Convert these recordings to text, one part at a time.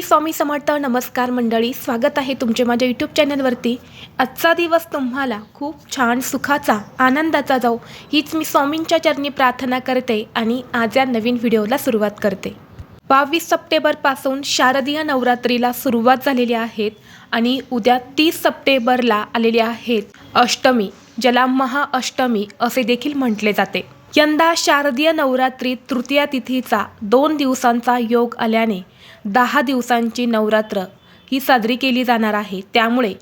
श्री स्वामी समर्थ नमस्कार मंडळी स्वागत आहे तुमचे माझ्या यूट्यूब चॅनलवरती आजचा दिवस तुम्हाला खूप छान सुखाचा आनंदाचा जाऊ हीच मी स्वामींच्या चरणी प्रार्थना करते आणि आज या नवीन व्हिडिओला सुरुवात करते. बावीस सप्टेंबरपासून शारदीय नवरात्रीला सुरुवात झालेली आहेत आणि उद्या तीस सप्टेंबरला आलेले आहेत अष्टमी ज्याला महाअष्टमी असे देखील म्हटले जाते. यंदा शारदीय नवरात्री तृतीया तिथीचा दोन दिवसांचा योग आल्याने दहा दिवसांची नवरात्र ही साजरी केली जाणार आहे. त्यामुळे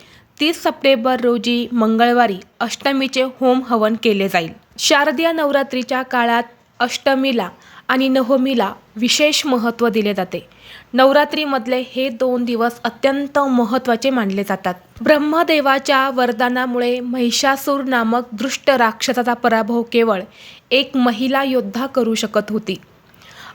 तीस सप्टेंबर रोजी मंगळवारी अष्टमीचे होम हवन केले जाईल. शारदीय नवरात्रीच्या काळात अष्टमीला आणि नवमीला विशेष महत्त्व दिले जाते. नवरात्रीमधले हे दोन दिवस अत्यंत महत्त्वाचे मानले जातात. ब्रह्मदेवाच्या वरदानामुळे महिषासूर नामक दृष्ट राक्षसाचा पराभव केवळ एक महिला योद्धा करू शकत होती.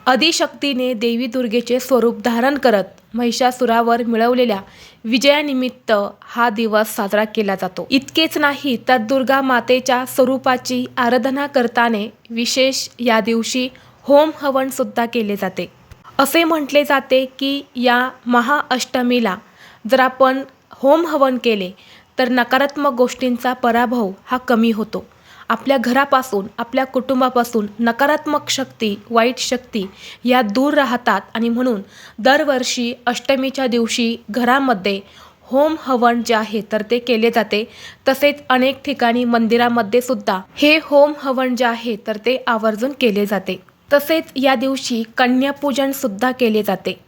आदिशक्तीने देवी दुर्गेचे स्वरूप धारण करत महिषासुरावर मिळवलेल्या विजयानिमित्त हा दिवस साजरा केला जातो. इतकेच नाही तर दुर्गा मातेच्या स्वरूपाची आराधना करताने विशेष या दिवशी होम हवन सुद्धा केले जाते. असे म्हटले जाते की या महाअष्टमीला जर आपण होम हवन केले तर नकारात्मक गोष्टींचा पराभव हा कमी होतो. आपल्या घरापासून आपल्या कुटुंबापासून नकारात्मक शक्ती वाईट शक्ती या दूर राहतात. आणि म्हणून दरवर्षी अष्टमीच्या दिवशी घरामध्ये होम हवन जे आहे तर ते केले जाते. तसेच अनेक ठिकाणी मंदिरामध्ये सुद्धा हे होम हवन जे आहे तर ते आवर्जून केले जाते. तसेच या दिवशी कन्यापूजन सुद्धा केले जाते.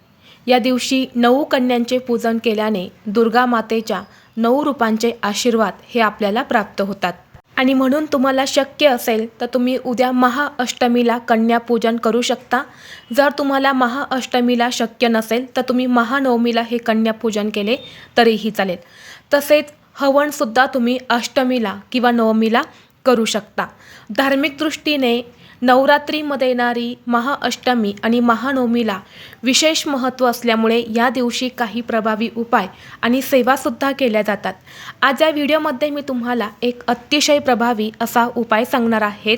या दिवशी नऊ कन्यांचे पूजन केल्याने दुर्गा मातेच्या नऊ रूपांचे आशीर्वाद हे आपल्याला प्राप्त होतात. आणि म्हणून तुम्हाला शक्य असेल तर तुम्ही उद्या महाअष्टमीला कन्यापूजन करू शकता. जर तुम्हाला महाअष्टमीला शक्य नसेल तर तुम्ही महानवमीला हे कन्यापूजन केले तरीही चालेल. तसेच हवनसुद्धा तुम्ही अष्टमीला किंवा नवमीला करू शकता. धार्मिक दृष्टीने नवरात्रीमध्ये येणारी महाअष्टमी आणि महानवमीला विशेष महत्त्व असल्यामुळे या दिवशी काही प्रभावी उपाय आणि सेवासुद्धा केल्या जातात. आज या व्हिडिओमध्ये मी तुम्हाला एक अतिशय प्रभावी असा उपाय सांगणार आहेत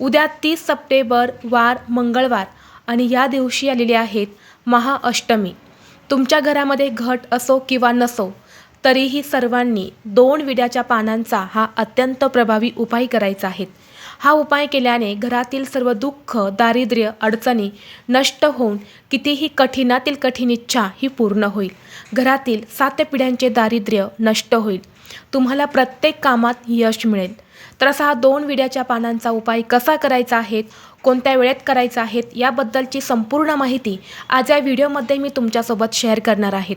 उद्या तीस सप्टेंबर वार मंगळवार आणि या दिवशी आलेले आहेत महाअष्टमी. तुमच्या घरामध्ये घट असो किंवा नसो तरीही सर्वांनी दोन विड्याच्या पानांचा हा अत्यंत प्रभावी उपाय करायचा आहे. हा उपाय केल्याने घरातील सर्व दुःख दारिद्र्य अडचणी नष्ट होऊन कितीही कठीणातील कठीण इच्छा ही पूर्ण होईल. घरातील सात पिढ्यांचे दारिद्र्य नष्ट होईल. तुम्हाला प्रत्येक कामात यश मिळेल. तर असा हा दोन विड्याच्या पानांचा उपाय कसा करायचा आहे कोणत्या वेळेत करायचा आहेत याबद्दलची संपूर्ण माहिती आज या व्हिडिओमध्ये मी तुमच्यासोबत शेअर करणार आहेत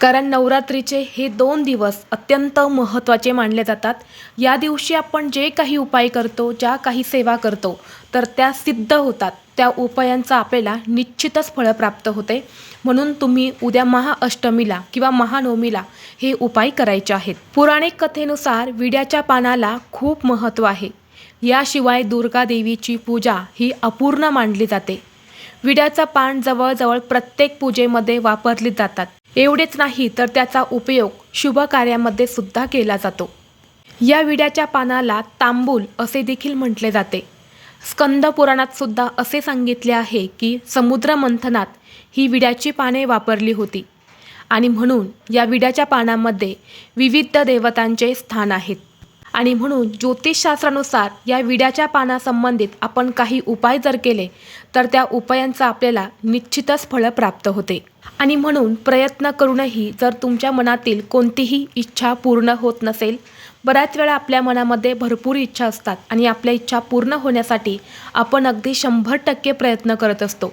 कारण नवरात्रीचे हे दोन दिवस अत्यंत महत्त्वाचे मानले जातात. या दिवशी आपण जे काही उपाय करतो ज्या काही सेवा करतो तर त्या सिद्ध होतात. त्या उपायांचा आपल्याला निश्चितच फळं प्राप्त होते. म्हणून तुम्ही उद्या महाअष्टमीला किंवा महानवमीला हे उपाय करायचे आहेत. पुराणिक कथेनुसार विड्याच्या पानाला खूप महत्त्व आहे. याशिवाय दुर्गा देवीची पूजा ही अपूर्ण मानली जाते. विड्याचं पान जवळजवळ प्रत्येक पूजेमध्ये वापरली जातात. एवढेच नाही तर त्याचा उपयोग शुभ कार्यामध्ये सुद्धा केला जातो. या विड्याच्या पानाला तांबूल असे देखील म्हटले जाते. स्कंद पुराणात सुद्धा असे सांगितले आहे की समुद्र मंथनात ही विड्याची पाने वापरली होती. आणि म्हणून या विड्याच्या पानामध्ये विविध देवतांचे स्थान आहेत. आणि म्हणून ज्योतिषशास्त्रानुसार या विड्याच्या पानासंबंधित आपण काही उपाय जर केले तर त्या उपायांचा आपल्याला निश्चितच फळं प्राप्त होते. आणि म्हणून प्रयत्न करूनही जर तुमच्या मनातील कोणतीही इच्छा पूर्ण होत नसेल बऱ्याच वेळा आपल्या मनामध्ये भरपूर इच्छा असतात आणि आपल्या इच्छा पूर्ण होण्यासाठी आपण अगदी शंभर टक्के प्रयत्न करत असतो.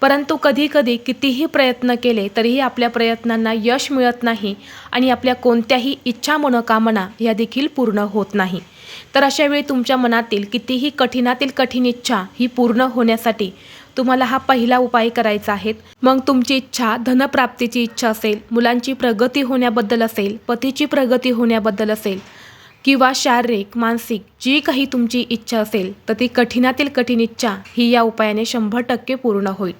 परंतु कधीकधी कितीही प्रयत्न केले तरीही आपल्या प्रयत्नांना यश मिळत नाही आणि आपल्या कोणत्याही इच्छा मनोकामना ह्या देखील पूर्ण होत नाही. तर अशावेळी तुमच्या मनातील कितीही कठीणातील कठीण इच्छा ही पूर्ण होण्यासाठी तुम्हाला हा पहिला उपाय करायचा आहे. मग तुमची इच्छा धनप्राप्तीची इच्छा असेल मुलांची प्रगती होण्याबद्दल असेल पतीची प्रगती होण्याबद्दल असेल किंवा शारीरिक मानसिक जी काही तुमची इच्छा असेल तर ती कठीणातील कठीण इच्छा ही या उपायाने शंभर टक्के पूर्ण होईल.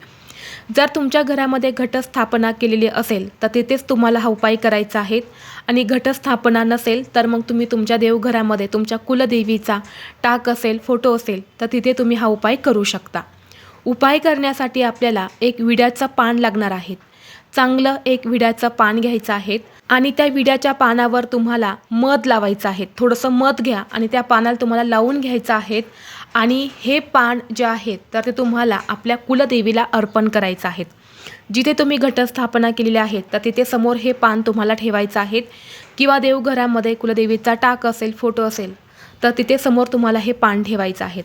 जर तुमच्या घरामध्ये घटस्थापना केलेली असेल तर तिथेच तुम्हाला हा उपाय करायचा आहे. आणि घटस्थापना नसेल तर मग तुम्ही तुमच्या देवघरामध्ये तुमच्या कुलदेवीचा टाक असेल फोटो असेल तर तिथे तुम्ही हा उपाय करू शकता. उपाय करण्यासाठी आपल्याला एक विड्याचं पान लागणार आहे. चांगलं एक विड्याचं पान घ्यायचं आहे आणि त्या विड्याच्या पानावर तुम्हाला मध लावायचं आहे. थोडंसं मध घ्या आणि त्या पानाला तुम्हाला लावून घ्यायचं आहे आणि हे पान जे आहेत तर ते तुम्हाला आपल्या कुलदेवीला अर्पण करायचं आहे. जिथे तुम्ही घटस्थापना केलेली आहे तर तिथे समोर हे पान तुम्हाला ठेवायचं आहे किंवा देवघरामध्ये कुलदेवीचा टाक असेल फोटो असेल तर तिथे समोर तुम्हाला हे पान ठेवायचं आहे.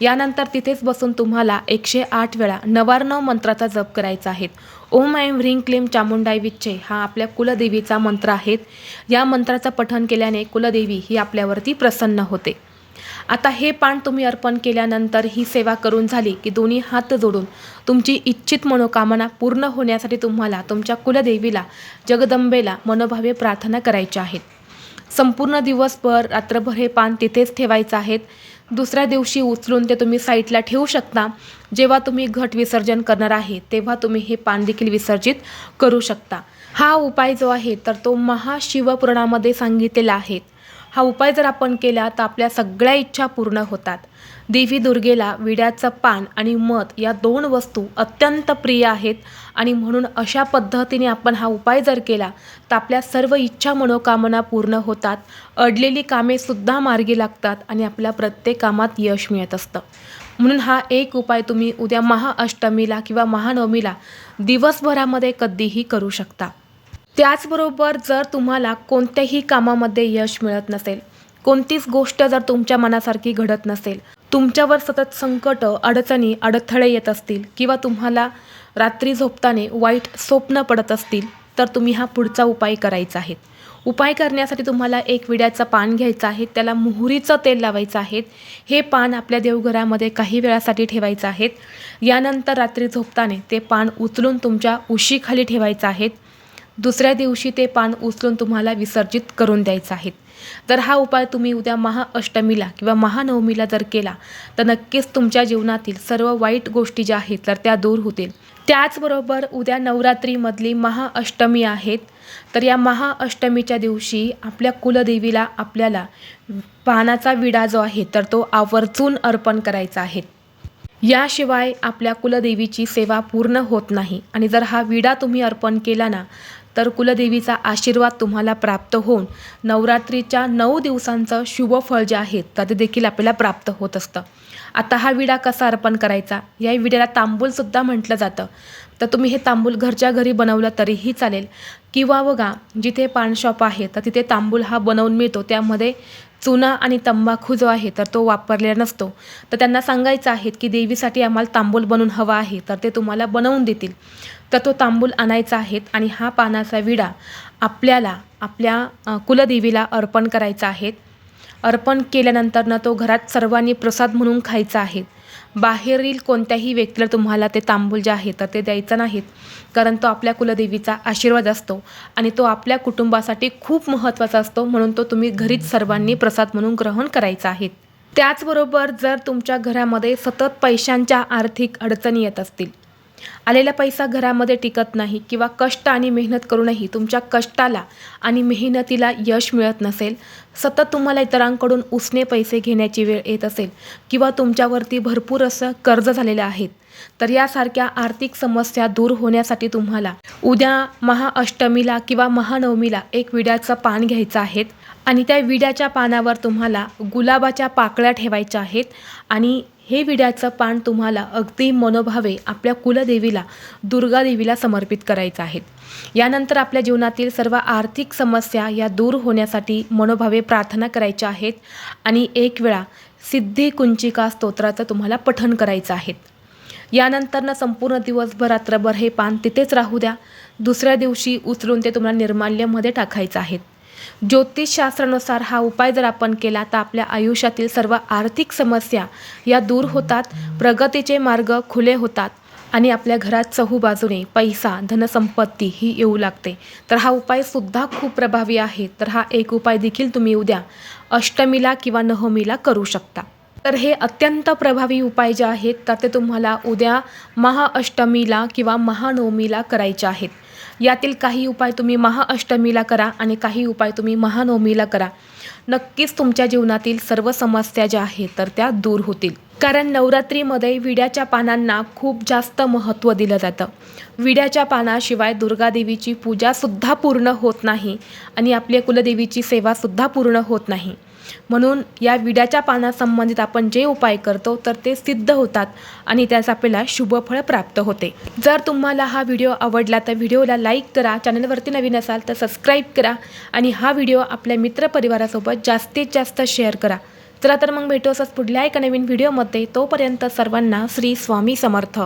यानंतर तिथेच बसून तुम्हाला एकशे आठ वेळा नवार्णव मंत्राचा जप करायचा आहे. ओम ऐं ह्रीं क्लीम चामुंडाई विच्छे हा आपल्या कुलदेवीचा मंत्र आहे या मंत्राचं पठण केल्याने कुलदेवी ही आपल्यावरती प्रसन्न होते. आता हे पान तुम्ही अर्पण केल्यानंतर ही सेवा करून झाली की दोन्ही हात जोडून तुमची इच्छित मनोकामना पूर्ण होण्यासाठी तुम्हाला तुमच्या कुलदेवीला जगदंबेला मनोभावे प्रार्थना करायच्या आहेत. संपूर्ण दिवसभर रात्रभर हे पान तिथेच ठेवायचं आहेत. दुसऱ्या दिवशी उचलून ते तुम्ही साईटला ठेवू शकता. जेव्हा तुम्ही घट विसर्जन करणार आहे तेव्हा तुम्ही हे पान देखील विसर्जित करू शकता. हा उपाय जो आहे तर तो महाशिवपुराणामध्ये सांगितलेला आहे. हा उपाय जर आपण केला तर आपल्या सगळ्या इच्छा पूर्ण होतात. देवी दुर्गेला विड्याचं पान आणि मध या दोन वस्तू अत्यंत प्रिय आहेत आणि म्हणून अशा पद्धतीने आपण हा उपाय जर केला तर आपल्या सर्व इच्छा मनोकामना पूर्ण होतात. अडलेली कामेसुद्धा मार्गी लागतात आणि आपल्या प्रत्येक कामात यश मिळत असतं. म्हणून हा एक उपाय तुम्ही उद्या महाअष्टमीला किंवा महानवमीला दिवसभरामध्ये कधीही करू शकता. त्याचबरोबर जर तुम्हाला कोणत्याही कामामध्ये यश मिळत नसेल कोणतीच गोष्ट जर तुमच्या मनासारखी घडत नसेल तुमच्यावर सतत संकट अडचणी अडथळे येत असतील किंवा तुम्हाला रात्री झोपताने वाईट स्वप्न पडत असतील तर तुम्ही हा पुढचा उपाय करायचा आहे. उपाय करण्यासाठी तुम्हाला एक विड्याचं पान घ्यायचं आहे त्याला मोहरीचं तेल लावायचं आहे. हे पान आपल्या देवघरामध्ये काही वेळासाठी ठेवायचं आहे. यानंतर रात्री झोपताना ते पान उचलून तुमच्या उशीखाली ठेवायचं आहे. दुसऱ्या दिवशी ते पान उचलून तुम्हाला विसर्जित करून द्यायचं आहेत तर हा उपाय तुम्ही उद्या महाअष्टमीला किंवा महानवमीला जर केला तर नक्कीच तुमच्या जीवनातील सर्व वाईट गोष्टी ज्या आहेत तर त्या दूर होतील. त्याचबरोबर उद्या नवरात्रीमधली महाअष्टमी आहेत तर या महाअष्टमीच्या दिवशी आपल्या कुलदेवीला आपल्याला पानाचा विडा जो आहे तर तो आवर्जून अर्पण करायचा आहे. याशिवाय आपल्या कुलदेवीची सेवा पूर्ण होत नाही. आणि जर हा विडा तुम्ही अर्पण केला ना तर कुलदेवीचा आशीर्वाद तुम्हाला प्राप्त होऊन नवरात्रीच्या नऊ दिवसांचं शुभ फळ जे आहे तर ते देखील आपल्याला प्राप्त होत असतं. आता हा विडा कसा अर्पण करायचा? या विड्याला तांबूलसुद्धा म्हटलं जातं. तर तुम्ही हे तांबूल घरच्या घरी बनवलं तरीही चालेल. किंवा बघा जिथे पान शॉप आहे तर तिथे तांबूल हा बनवून मिळतो. त्यामध्ये चुना आणि तंबाखू जो आहे तर तो वापरलेला नसतो. तर त्यांना सांगायचं आहे की देवीसाठी आम्हाला तांबूल बनवून हवा आहे तर ते तुम्हाला बनवून देतील. तर तो तांबूल आणायचा आहे आणि हा पानाचा विडा आपल्याला आपल्या कुलदेवीला अर्पण करायचा आहे. अर्पण केल्यानंतर ना तो घरात सर्वांनी प्रसाद म्हणून खायचा आहे. बाहेरील कोणत्याही व्यक्तीला तुम्हाला ते तांबूल जे आहे तर ते द्यायचं नाहीत. कारण तो आपल्या कुलदेवीचा आशीर्वाद असतो आणि तो आपल्या कुटुंबासाठी खूप महत्त्वाचा असतो म्हणून तो तुम्ही घरीच सर्वांनी प्रसाद म्हणून ग्रहण करायचा आहे. त्याचबरोबर जर तुमच्या घरामध्ये सतत पैशांच्या आर्थिक अडचणी येत असतील आलेला पैसा घरामध्ये टिकत नाही किंवा कष्ट आणि मेहनत करूनही तुमच्या कष्टाला आणि मेहनतीला यश मिळत नसेल सतत तुम्हाला इतरांकडून उसने पैसे घेण्याची वेळ येत असेल किंवा तुमच्यावरती भरपूर असं कर्ज झालेलं आहेत तर यासारख्या आर्थिक समस्या दूर होण्यासाठी तुम्हाला उद्या महाअष्टमीला किंवा महानवमीला एक विड्याचं पान घ्यायचं आहे आणि त्या विड्याच्या पानावर तुम्हाला गुलाबाच्या पाकळ्या ठेवायच्या आहेत आणि हे विड्याचं पान तुम्हाला अगदी मनोभावे आपल्या कुलदेवीला दुर्गादेवीला समर्पित करायचं आहे. यानंतर आपल्या जीवनातील सर्व आर्थिक समस्या या दूर होण्यासाठी मनोभावे प्रार्थना करायच्या आहेत आणि एक वेळा सिद्धी कुंचिका स्तोत्राचं तुम्हाला पठण करायचं आहे. यानंतरनं संपूर्ण दिवसभर रात्रभर हे पान तिथेच राहू द्या. दुसऱ्या दिवशी उचलून ते तुम्हाला निर्माल्यमध्ये टाकायचं आहे. ज्योतिषशास्त्रानुसार हा उपाय जर आपण केला तर आपल्या आयुष्यातील सर्व आर्थिक समस्या या दूर होतात प्रगतीचे मार्ग खुले होतात आणि आपल्या घरात चहूबाजूने पैसा धनसंपत्ती ही येऊ लागते. तर हा उपायसुद्धा खूप प्रभावी आहे. तर हा एक उपाय देखील तुम्ही उद्या अष्टमीला किंवा नवमीला करू शकता. तर हे अत्यंत प्रभावी उपाय जे आहेत तर ते तुम्हाला उद्या महाअष्टमीला किंवा महानवमीला करायचे आहेत. यातील काही उपाय तुम्ही महाअष्टमीला करा आणि काही उपाय तुम्ही महानवमीला करा. नक्कीच तुमच्या जीवनातील सर्व समस्या ज्या आहेत तर त्या दूर होतील. कारण नवरात्रीमध्ये विड्याच्या पानांना खूप जास्त महत्त्व दिलं जातं. विड्याच्या पानाशिवाय दुर्गादेवीची पूजासुद्धा पूर्ण होत नाही आणि आपल्या कुलदेवीची सेवासुद्धा पूर्ण होत नाही. म्हणून या विड्याच्या पानासंबंधित आपण जे उपाय करतो तर ते सिद्ध होतात आणि त्याचं आपल्याला शुभफळ प्राप्त होते. जर तुम्हाला हा व्हिडिओ आवडला तर व्हिडिओला लाईक करा चॅनलवरती नवीन असाल तर सबस्क्राईब करा आणि हा व्हिडिओ आपल्या मित्रपरिवारासोबत जास्तीत जास्त शेअर करा. चला तर मग भेटू असंच पुढल्या एका नवीन व्हिडिओमध्ये. तोपर्यंत सर्वांना श्री स्वामी समर्थ.